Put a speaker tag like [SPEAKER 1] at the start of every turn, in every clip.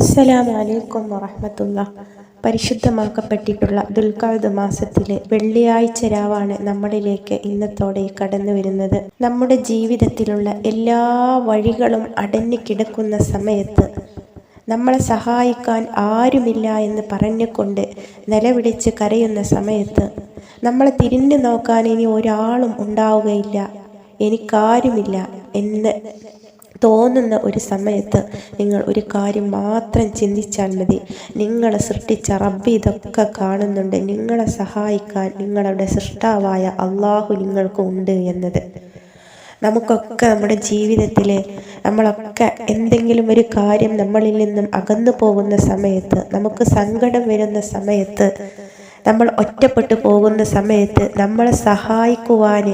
[SPEAKER 1] അസ്സലാമു അലൈക്കും വറഹമത്തുള്ള. പരിശുദ്ധമാക്കപ്പെട്ടിട്ടുള്ള ദുൽഖാദ് മാസത്തിലെ വെള്ളിയാഴ്ച രാവാണ് നമ്മളിലേക്ക് ഇന്നത്തോടെ കടന്നു വരുന്നത്. നമ്മുടെ ജീവിതത്തിലുള്ള എല്ലാ വഴികളും അടഞ്ഞു കിടക്കുന്ന സമയത്ത് നമ്മളെ സഹായിക്കാൻ ആരുമില്ല എന്ന് പറഞ്ഞുകൊണ്ട് നിലവിളിച്ച് കരയുന്ന സമയത്ത് നമ്മളെ തിരിഞ്ഞു നോക്കാൻ ഇനി ഒരാളും ഉണ്ടാവുകയില്ല. എനിക്കാരുമില്ല. എന്ന് തോന്നുന്ന ഒരു സമയത്ത് നിങ്ങൾ ഒരു കാര്യം മാത്രം ചിന്തിച്ചാൽ മതി. നിങ്ങളെ സൃഷ്ടിച്ച റബ്ബ് ഇതൊക്കെ കാണുന്നുണ്ട്. നിങ്ങളെ സഹായിക്കാൻ നിങ്ങളുടെ സൃഷ്ടാവായ അള്ളാഹു നിങ്ങൾക്ക് ഉണ്ട് എന്നത്. നമുക്കൊക്കെ നമ്മുടെ ജീവിതത്തിൽ നമ്മളൊക്കെ എന്തെങ്കിലും ഒരു കാര്യം നമ്മളിൽ നിന്നും അകന്നു പോകുന്ന സമയത്ത് നമുക്ക് സങ്കടം വരുന്ന സമയത്ത് നമ്മൾ ഒറ്റപ്പെട്ടു പോകുന്ന സമയത്ത് നമ്മളെ സഹായിക്കുവാൻ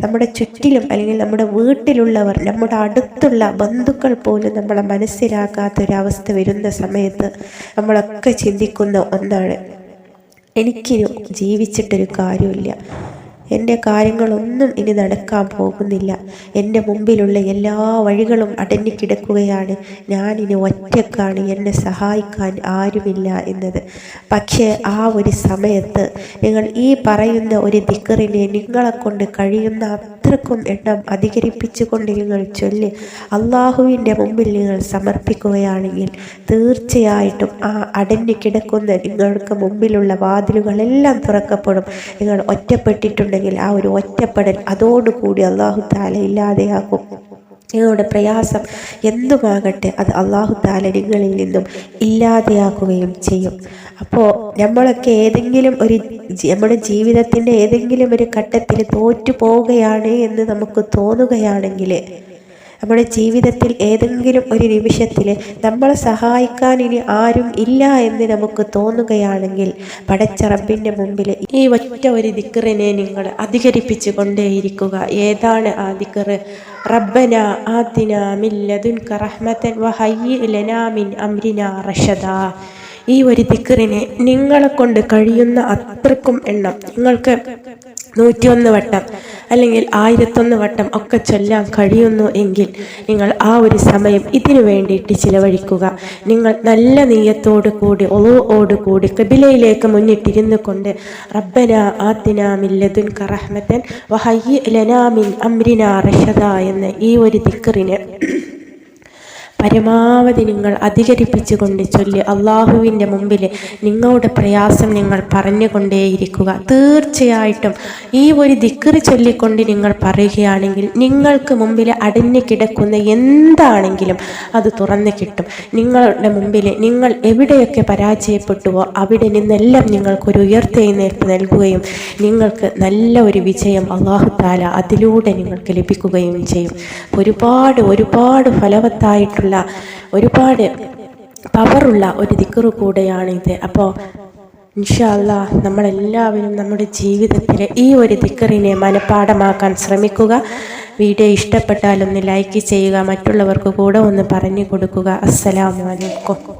[SPEAKER 1] നമ്മുടെ ചുറ്റിലും അല്ലെങ്കിൽ നമ്മുടെ വീട്ടിലുള്ളവർ നമ്മുടെ അടുത്തുള്ള ബന്ധുക്കൾ പോലും നമ്മളെ മനസ്സിലാക്കാത്തൊരവസ്ഥ വരുന്ന സമയത്ത് നമ്മളൊക്കെ ചിന്തിക്കുന്ന ഒന്നാണ്. എനിക്കിനി ജീവിച്ചിട്ടൊരു കാര്യമില്ല എന്റെ കാര്യങ്ങളൊന്നും ഇനി നടക്കാൻ പോകുന്നില്ല. എന്റെ മുമ്പിലുള്ള എല്ലാ വഴികളും അടഞ്ഞിക്കിടക്കുകയാണ് ഞാനിനി ഒറ്റക്കാണ് എന്നെ സഹായിക്കാൻ ആരുമില്ല എന്നത്. പക്ഷേ ആ ഒരു സമയത്ത് നിങ്ങൾ ഈ പറയുന്ന ഒരു ദിക്കറിനെ നിങ്ങളെ കൊണ്ട് കഴിയുന്ന അത്രക്കും എണ്ണം അധികരിപ്പിച്ചുകൊണ്ട് നിങ്ങൾ ചൊല്ലി അള്ളാഹുവിന്റെ മുമ്പിൽ നിങ്ങൾ സമർപ്പിക്കുകയാണെങ്കിൽ തീർച്ചയായിട്ടും ആ അടഞ്ഞു കിടക്കുന്ന നിങ്ങൾക്ക് മുമ്പിലുള്ള വാതിലുകളെല്ലാം തുറക്കപ്പെടും. നിങ്ങൾ ഒറ്റപ്പെട്ടിട്ടുണ്ടെങ്കിൽ ഉണ്ടെങ്കിൽ ആ ഒരു ഒറ്റപ്പെടൽ അതോടുകൂടി അള്ളാഹു താല ഇല്ലാതെയാക്കും. നിങ്ങളുടെ പ്രയാസം എന്തുമാകട്ടെ അത് അള്ളാഹു താല നിങ്ങളിൽ നിന്നും ഇല്ലാതെയാക്കുകയും ചെയ്യും. അപ്പോൾ നമ്മളൊക്കെ ഏതെങ്കിലും ഒരു നമ്മുടെ ജീവിതത്തിന്റെ ഏതെങ്കിലും ഒരു ഘട്ടത്തിൽ തോറ്റു പോവുകയാണ് എന്ന് നമുക്ക് തോന്നുകയാണെങ്കിൽ നമ്മുടെ ജീവിതത്തിൽ ഏതെങ്കിലും ഒരു നിമിഷത്തിൽ നമ്മളെ സഹായിക്കാൻ ഇനി ആരും ഇല്ല എന്ന് നമുക്ക് തോന്നുകയാണെങ്കിൽ പടച്ച റബ്ബിന്റെ മുമ്പിൽ ഈ ഒറ്റ ഒരു ദിക്കറിനെ നിങ്ങൾ അധികരിപ്പിച്ചു കൊണ്ടേയിരിക്കുക. ഏതാണ് ആ ദിക്കറ്? റബ്ബന ആദിന മില്ലതുൻ റഹ്മത്തൻ വഹയ്യി അംരിന റഷദ. ഈ ഒരു ദിക്കറിനെ നിങ്ങളെ കൊണ്ട് കഴിയുന്ന അത്രക്കും എണ്ണം. നിങ്ങൾക്ക് നൂറ്റിയൊന്ന് വട്ടം അല്ലെങ്കിൽ ആയിരത്തൊന്ന് വട്ടം ഒക്കെ ചൊല്ലാൻ കഴിയുന്നു എങ്കിൽ നിങ്ങൾ ആ ഒരു സമയം ഇതിനു വേണ്ടിയിട്ട് ചിലവഴിക്കുക. നിങ്ങൾ നല്ല നീയത്തോടു കൂടി ഒളവോടു കൂടി കബിലയിലേക്ക് മുന്നിട്ടിരുന്നു കൊണ്ട് റബ്ബന ആത്തിനാമില്ലതുൻ കറഹ്മത്തൻ വഹയ്യ ലനാമിൻ അമ്രിന റഷദ എന്ന ഈ ഒരു ദിക്കറിന് പരമാവധി നിങ്ങൾ അധികരിപ്പിച്ചുകൊണ്ട് ചൊല്ലി അള്ളാഹുവിന്റെ മുമ്പിൽ നിങ്ങളുടെ പ്രയാസം നിങ്ങൾ പറഞ്ഞുകൊണ്ടേയിരിക്കുക. തീർച്ചയായിട്ടും ഈ ഒരു ദിക്കറി ചൊല്ലിക്കൊണ്ട് നിങ്ങൾ പറയുകയാണെങ്കിൽ നിങ്ങൾക്ക് മുമ്പിൽ അടിഞ്ഞു കിടക്കുന്ന എന്താണെങ്കിലും അത് തുറന്നു കിട്ടും. നിങ്ങളുടെ മുമ്പിൽ നിങ്ങൾ എവിടെയൊക്കെ പരാജയപ്പെട്ടുവോ അവിടെ നിന്നെല്ലാം നിങ്ങൾക്കൊരു ഉയർത്തെഴുന്നേൽപ്പ് നൽകുകയും നിങ്ങൾക്ക് നല്ല ഒരു വിജയം അള്ളാഹു താല അതിലൂടെ നിങ്ങൾക്ക് ലഭിക്കുകയും ചെയ്യും. ഒരുപാട് ഒരുപാട് ഫലവത്തായിട്ടുള്ള ഒരുപാട് പവറുള്ള ഒരു ദിക്കറു കൂടെയാണിത് അപ്പോൾ ഇൻഷല്ല നമ്മളെല്ലാവരും നമ്മുടെ ജീവിതത്തിൽ ഈ ഒരു ദിക്കറിനെ മനഃപ്പാടമാക്കാൻ ശ്രമിക്കുക. വീഡിയോ ഇഷ്ടപ്പെട്ടാലൊന്ന് ലൈക്ക് ചെയ്യുക മറ്റുള്ളവർക്ക് കൂടെ ഒന്ന് പറഞ്ഞു കൊടുക്കുക. അസ്സലാമലൈക്കും